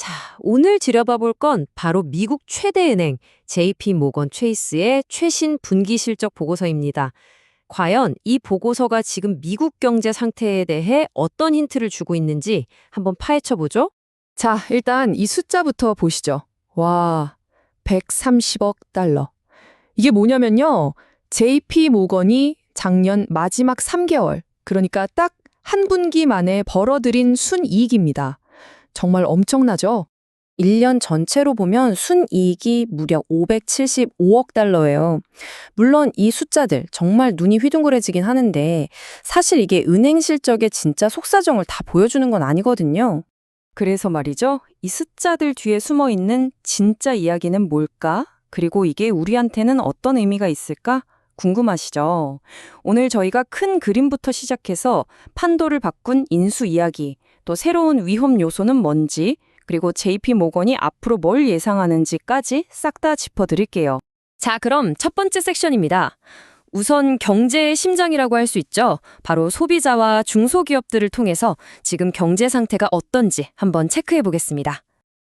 자, 오늘 들여다볼 건 바로 미국 최대 은행 JP 모건 체이스의 최신 분기 실적 보고서입니다. 과연 이 보고서가 지금 미국 경제 상태에 대해 어떤 힌트를 주고 있는지 한번 파헤쳐 보죠. 자, 일단 이 숫자부터 보시죠. 와, 130억 달러. 이게 뭐냐면요. JP 모건이 작년 마지막 3개월, 그러니까 딱 한 분기 만에 벌어들인 순이익입니다. 정말 엄청나죠? 1년 전체로 보면 순이익이 무려 575억 달러예요. 물론 이 숫자들 정말 눈이 휘둥그레지긴 하는데 사실 이게 은행 실적의 진짜 속사정을 다 보여주는 건 아니거든요. 그래서 말이죠. 이 숫자들 뒤에 숨어 있는 진짜 이야기는 뭘까? 그리고 이게 우리한테는 어떤 의미가 있을까? 궁금하시죠? 오늘 저희가 큰 그림부터 시작해서 판도를 바꾼 인수 이야기, 또 새로운 위험 요소는 뭔지, 그리고 JP 모건이 앞으로 뭘 예상하는지까지 싹 다 짚어드릴게요. 자, 그럼 첫 번째 섹션입니다. 우선 경제의 심장이라고 할 수 있죠. 바로 소비자와 중소기업들을 통해서 지금 경제 상태가 어떤지 한번 체크해 보겠습니다.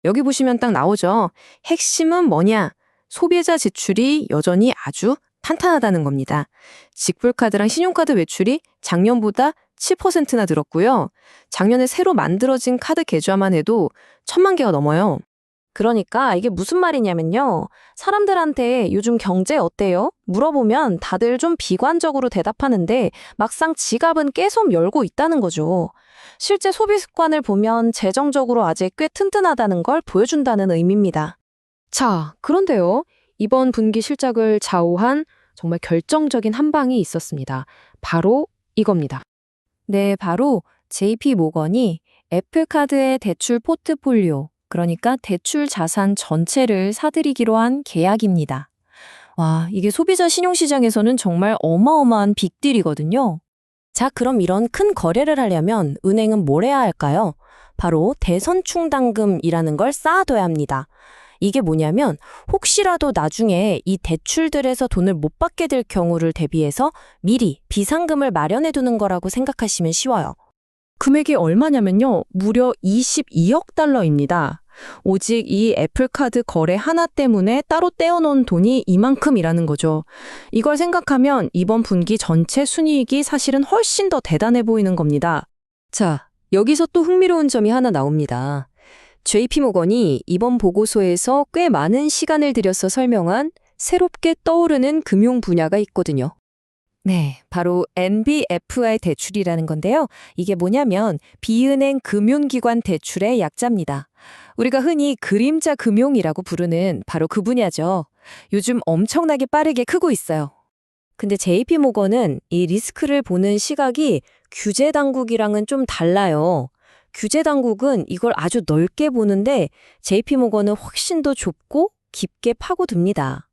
여기 보시면 딱 나오죠. 핵심은 뭐냐? 소비자 지출이 여전히 아주 탄탄하다는 겁니다. 직불카드랑 신용카드 외출이 작년보다 7%나 늘었고요. 작년에 새로 만들어진 카드 계좌만 해도 천만 개가 넘어요. 그러니까 이게 무슨 말이냐면요. 사람들한테 요즘 경제 어때요? 물어보면 다들 좀 비관적으로 대답하는데 막상 지갑은 계속 열고 있다는 거죠. 실제 소비 습관을 보면 재정적으로 아직 꽤 튼튼하다는 걸 보여준다는 의미입니다. 자, 그런데요. 이번 분기 실적을 좌우한 정말 결정적인 한 방이 있었습니다. 바로 이겁니다. 네, 바로 JP 모건이 애플카드의 대출 포트폴리오, 그러니까 대출 자산 전체를 사들이기로 한 계약입니다. 와, 이게 소비자 신용시장에서는 정말 어마어마한 빅딜이거든요. 자, 그럼 이런 큰 거래를 하려면 은행은 뭘 해야 할까요? 바로 대선충당금이라는 걸 쌓아둬야 합니다. 이게 뭐냐면 혹시라도 나중에 이 대출들에서 돈을 못 받게 될 경우를 대비해서 미리 비상금을 마련해 두는 거라고 생각하시면 쉬워요. 금액이 얼마냐면요. 무려 22억 달러입니다. 오직 이 애플카드 거래 하나 때문에 따로 떼어놓은 돈이 이만큼이라는 거죠. 이걸 생각하면 이번 분기 전체 순이익이 사실은 훨씬 더 대단해 보이는 겁니다. 자, 여기서 또 흥미로운 점이 하나 나옵니다. JP모건이 이번 보고서에서 꽤 많은 시간을 들여서 설명한 새롭게 떠오르는 금융 분야가 있거든요. 네, 바로 NBFI 대출이라는 건데요. 이게 뭐냐면 비은행 금융기관 대출의 약자입니다. 우리가 흔히 그림자 금융이라고 부르는 바로 그 분야죠. 요즘 엄청나게 빠르게 크고 있어요. 근데 JP모건은 이 리스크를 보는 시각이 규제 당국이랑은 좀 달라요. 규제 당국은 이걸 아주 넓게 보는데 JP모건은 훨씬 더 좁고 깊게 파고듭니다.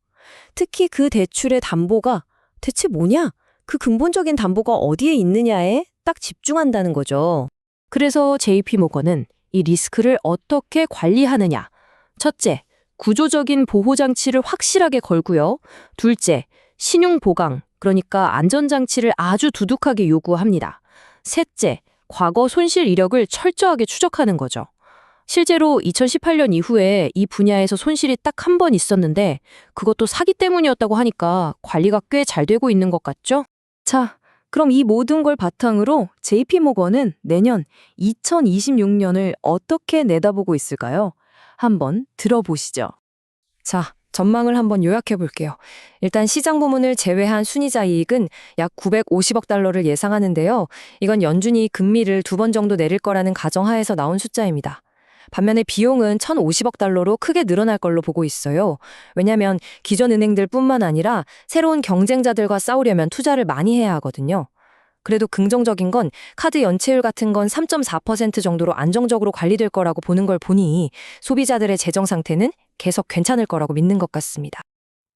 특히 그 대출의 담보가 대체 뭐냐? 그 근본적인 담보가 어디에 있느냐에 딱 집중한다는 거죠. 그래서 JP모건은 이 리스크를 어떻게 관리하느냐. 첫째, 구조적인 보호 장치를 확실하게 걸고요. 둘째, 신용 보강, 그러니까 안전 장치를 아주 두둑하게 요구합니다. 셋째, 과거 손실 이력을 철저하게 추적하는 거죠. 실제로 2018년 이후에 이 분야에서 손실이 딱 한 번 있었는데 그것도 사기 때문이었다고 하니까 관리가 꽤 잘 되고 있는 것 같죠? 자, 그럼 이 모든 걸 바탕으로 JP모건은 내년 2026년을 어떻게 내다보고 있을까요? 한번 들어보시죠. 자, 전망을 한번 요약해 볼게요. 일단 시장 부문을 제외한 순이자 이익은 약 950억 달러를 예상하는데요. 이건 연준이 금리를 두 번 정도 내릴 거라는 가정하에서 나온 숫자입니다. 반면에 비용은 1,050억 달러로 크게 늘어날 걸로 보고 있어요. 왜냐하면 기존 은행들 뿐만 아니라 새로운 경쟁자들과 싸우려면 투자를 많이 해야 하거든요. 그래도 긍정적인 건 카드 연체율 같은 건 3.4% 정도로 안정적으로 관리될 거라고 보는 걸 보니 소비자들의 재정 상태는 계속 괜찮을 거라고 믿는 것 같습니다.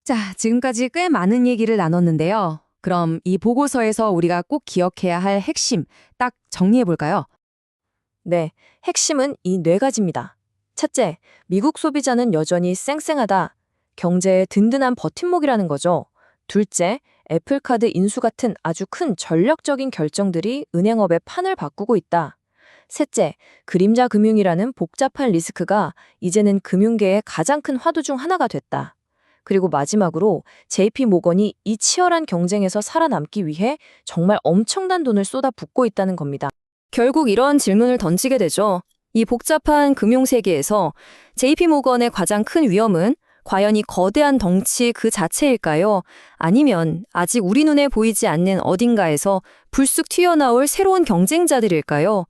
자, 지금까지 꽤 많은 얘기를 나눴는데요. 그럼 이 보고서에서 우리가 꼭 기억해야 할 핵심 딱 정리해 볼까요? 네, 핵심은 이 네 가지입니다. 첫째, 미국 소비자는 여전히 쌩쌩하다. 경제의 든든한 버팀목이라는 거죠. 둘째, 애플카드 인수 같은 아주 큰 전략적인 결정들이 은행업의 판을 바꾸고 있다. 셋째, 그림자 금융이라는 복잡한 리스크가 이제는 금융계의 가장 큰 화두 중 하나가 됐다. 그리고 마지막으로 JP 모건이 이 치열한 경쟁에서 살아남기 위해 정말 엄청난 돈을 쏟아붓고 있다는 겁니다. 결국 이런 질문을 던지게 되죠. 이 복잡한 금융 세계에서 JP 모건의 가장 큰 위험은 과연 이 거대한 덩치 그 자체일까요? 아니면 아직 우리 눈에 보이지 않는 어딘가에서 불쑥 튀어나올 새로운 경쟁자들일까요?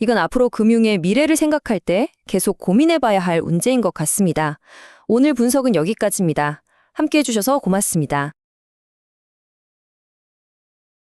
이건 앞으로 금융의 미래를 생각할 때 계속 고민해 봐야 할 문제인 것 같습니다. 오늘 분석은 여기까지입니다. 함께 해주셔서 고맙습니다.